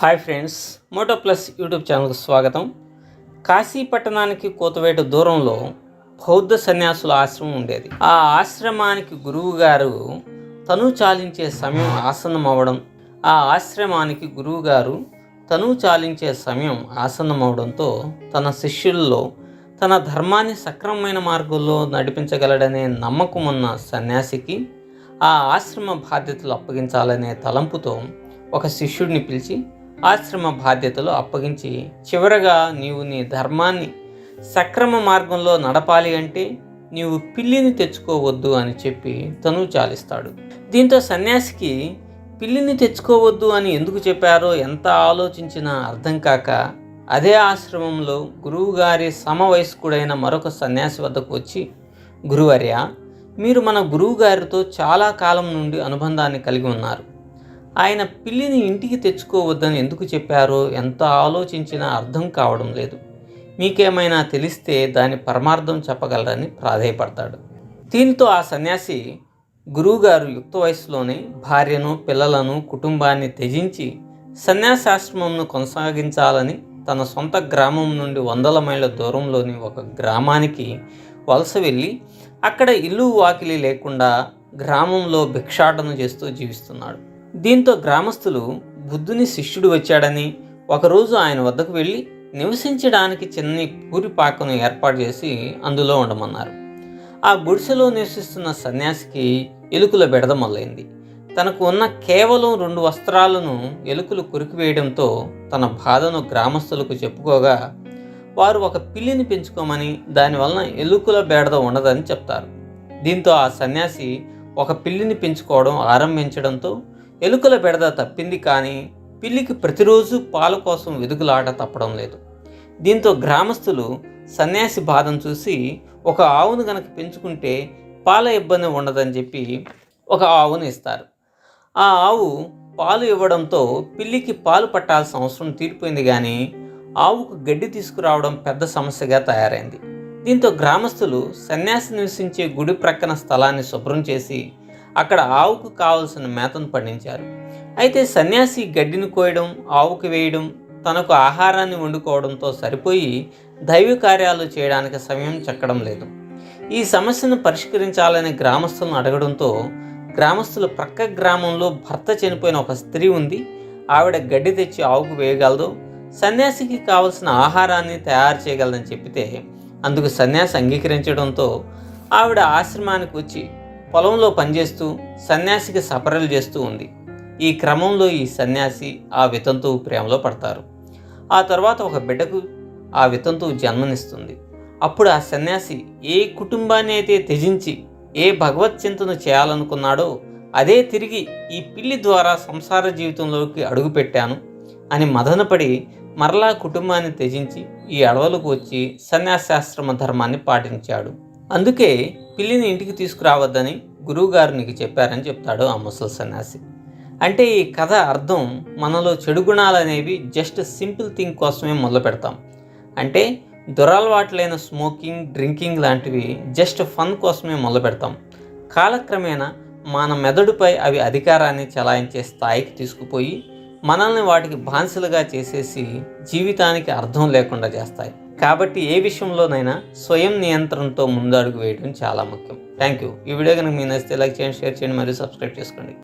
Hi friends Moto plus YouTube ఛానల్కు స్వాగతం. కాశీ పట్టణానికి కోతవేట దూరంలో బౌద్ధ సన్యాసుల ఆశ్రమం ఉండేది. ఆ ఆశ్రమానికి గురువు గారు తను చాలించే సమయం ఆసన్నం అవ్వడం ఆ ఆశ్రమానికి గురువు గారు తను చాలించే సమయం ఆసన్నం అవడంతో తన శిష్యుల్లో తన ధర్మాన్ని సక్రమమైన మార్గంలో నడిపించగలడనే నమ్మకం ఉన్న సన్యాసికి ఆ ఆశ్రమ బాధ్యతలు అప్పగించాలనే తలంపుతో ఒక శిష్యుడిని పిలిచి ఆశ్రమ బాధ్యతలు అప్పగించి చివరగా నీవు నీ ధర్మాన్ని సక్రమ మార్గంలో నడపాలి అంటే నీవు పిల్లిని తెచ్చుకోవద్దు అని చెప్పి తను చాలిస్తాడు. దీంతో సన్యాసికి పిల్లిని తెచ్చుకోవద్దు అని ఎందుకు చెప్పారో ఎంత ఆలోచించినా అర్థం కాక అదే ఆశ్రమంలో గురువుగారి సమవయస్కుడైన మరొక సన్యాసి వద్దకు వచ్చి గురువర్య మీరు మన గురువుగారితో చాలా కాలం నుండి అనుబంధాన్ని కలిగి ఉన్నారు. ఆయన పిల్లిని ఇంటికి తెచ్చుకోవద్దని ఎందుకు చెప్పారో ఎంత ఆలోచించినా అర్థం కావడం లేదు. మీకేమైనా తెలిస్తే దాని పరమార్థం చెప్పగలరని ప్రాధేయపడతాడు. దీంతో ఆ సన్యాసి గురువుగారు యుక్త వయసులోనే భార్యను పిల్లలను కుటుంబాన్ని త్యజించి సన్యాసాశ్రమంను కొనసాగించాలని తన సొంత గ్రామం నుండి వందల మైళ్ళ దూరంలోని ఒక గ్రామానికి వలస వెళ్ళి అక్కడ ఇల్లు వాకిలి లేకుండా గ్రామంలో భిక్షాటన చేస్తూ జీవిస్తున్నాడు. దీంతో గ్రామస్తులు బుద్ధుని శిష్యుడు వచ్చాడని ఒకరోజు ఆయన వద్దకు వెళ్ళి నివసించడానికి చిన్న పూరిపాకను ఏర్పాటు చేసి అందులో ఉండమన్నారు. ఆ గుడిసెలో నివసిస్తున్న సన్యాసికి ఎలుకల బెడద మొదలైంది. తనకు ఉన్న కేవలం రెండు వస్త్రాలను ఎలుకలు కొరికివేయడంతో తన బాధను గ్రామస్తులకు చెప్పుకోగా వారు ఒక పిల్లిని పెంచుకోమని దానివలన ఎలుకల బేడద ఉండదని చెప్తారు. దీంతో ఆ సన్యాసి ఒక పిల్లిని పెంచుకోవడం ఆరంభించడంతో ఎలుకల బెడద తప్పింది కానీ పిల్లికి ప్రతిరోజు పాల కోసం వెదుగులాట తప్పడం లేదు. దీంతో గ్రామస్తులు సన్యాసి బాధను చూసి ఒక ఆవును గనక పెంచుకుంటే పాల ఇబ్బంది ఉండదని చెప్పి ఒక ఆవును ఇస్తారు. ఆ ఆవు పాలు ఇవ్వడంతో పిల్లికి పాలు పట్టాల్సిన అవసరం తీరిపోయింది కానీ ఆవుకు గడ్డి తీసుకురావడం పెద్ద సమస్యగా తయారైంది. దీంతో గ్రామస్తులు సన్యాసి నివసించే గుడి ప్రక్కన స్థలాన్ని శుభ్రం చేసి అక్కడ ఆవుకు కావలసిన మేతను పండించారు. అయితే సన్యాసి గడ్డిని కోయడం ఆవుకు వేయడం తనకు ఆహారాన్ని వండుకోవడంతో సరిపోయి దైవ కార్యాలు చేయడానికి సమయం చెక్కడం లేదు. ఈ సమస్యను పరిష్కరించాలని గ్రామస్తులను అడగడంతో గ్రామస్తులు ప్రక్క గ్రామంలో భర్త చనిపోయిన ఒక స్త్రీ ఉంది. ఆవిడ గడ్డి తెచ్చి ఆవుకు వేయగలదు. సన్యాసికి కావలసిన ఆహారాన్ని తయారు చేయగలదని చెప్పితే అందుకు సన్యాసి అంగీకరించడంతో ఆవిడ ఆశ్రమానికి వచ్చి పొలంలో పనిచేస్తూ సన్యాసికి సపరలు చేస్తూ ఉంది. ఈ క్రమంలో ఈ సన్యాసి ఆ వితంతువు ప్రేమలో పడతారు. ఆ తర్వాత ఒక బిడ్డకు ఆ వితంతువు జన్మనిస్తుంది. అప్పుడు ఆ సన్యాసి ఏ కుటుంబాన్ని అయితే త్యజించి ఏ భగవత్ చింతన చేయాలనుకున్నాడో అదే తిరిగి ఈ పిల్లి ద్వారా సంసార జీవితంలోకి అడుగుపెట్టాను అని మదనపడి మరలా కుటుంబాన్ని త్యజించి ఈ అడవులకు వచ్చి సన్యాసాశ్రమ ధర్మాన్ని పాటించాడు. అందుకే పిల్లిని ఇంటికి తీసుకురావద్దని గురువుగారు నీకు చెప్పారని చెప్తాడు ఆ ముసలి సన్యాసి. అంటే ఈ కథ అర్థం మనలో చెడు గుణాలు అనేవి జస్ట్ సింపుల్ థింగ్ కోసమే మొదలు పెడతాం. అంటే దురలవాట్లైన స్మోకింగ్ డ్రింకింగ్ లాంటివి జస్ట్ ఫన్ కోసమే మొదలు పెడతాం. కాలక్రమేణా మన మెదడుపై అవి అధికారాన్ని చలాయించే స్థాయికి తీసుకుపోయి మనల్ని వాటికి బానిసలుగా చేసేసి జీవితానికి అర్థం లేకుండా చేస్తాయి. కాబట్టి ఏ విషయంలోనైనా స్వయం నియంత్రణతో ముందడుగు వేయడం చాలా ముఖ్యం. థ్యాంక్ యూ ఈ వీడియో కనుక మీ నచ్చితే లైక్ చేయండి షేర్ చేయండి మరియు సబ్స్క్రైబ్ చేసుకోండి.